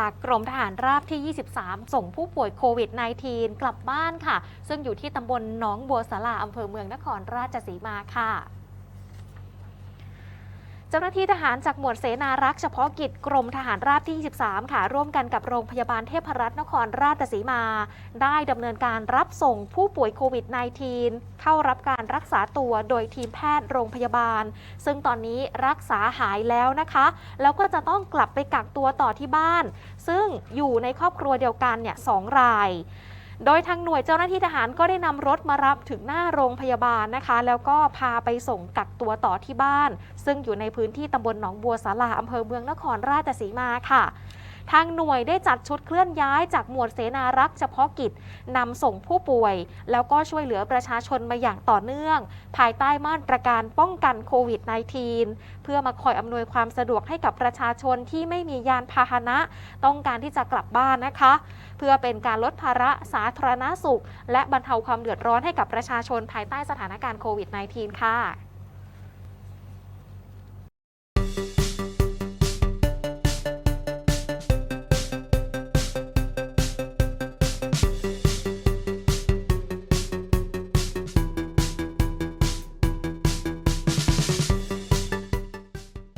จากกรมทหารราบที่ 23 ส่งผู้ป่วยโควิด -19 กลับบ้านค่ะ ซึ่งอยู่ที่ตำบลหนองบัวสาราอำเภอเมืองนครราชสีมาค่ะ จ้าหน้าที่ทหารจากหมวดเสนารักษ์เฉพาะกิจกรมทหารราบที่ 23 ค่ะ ร่วมกันกับโรงพยาบาลเทพรัตน์นครราชสีมา ได้ดำเนินการรับส่งผู้ป่วยโควิด -19 เข้ารับการรักษาตัวโดยทีมแพทย์โรงพยาบาล ซึ่งตอนนี้รักษาหายแล้วนะคะ แล้วก็จะต้องกลับไปกักตัวต่อที่บ้าน ซึ่งอยู่ในครอบครัวเดียวกันเนี่ยสองราย โดยทางหน่วยเจ้าหน้าที่ทหารก็ได้นำรถมารับถึงหน้าโรงพยาบาลนะคะ แล้วก็พาไปส่งกักตัวต่อที่บ้าน ซึ่งอยู่ในพื้นที่ตำบลหนองบัวสาลาอำเภอเมืองนครราชสีมาค่ะ ทางหน่วยได้จัดชุดเคลื่อนย้ายจากหมวดเสนารักษ์เฉพาะกิจนำส่งผู้ป่วย แล้วก็ช่วยเหลือประชาชนมาอย่างต่อเนื่อง ภายใต้มาตรการป้องกันโควิด -19 เพื่อมาคอยอำนวยความสะดวกให้กับประชาชนที่ไม่มียานพาหนะ ต้องการที่จะกลับบ้านนะคะ เพื่อเป็นการลดภาระสาธารณสุข และบรรเทาความเดือดร้อนให้กับประชาชนภายใต้สถานการณ์โควิด -19 ค่ะ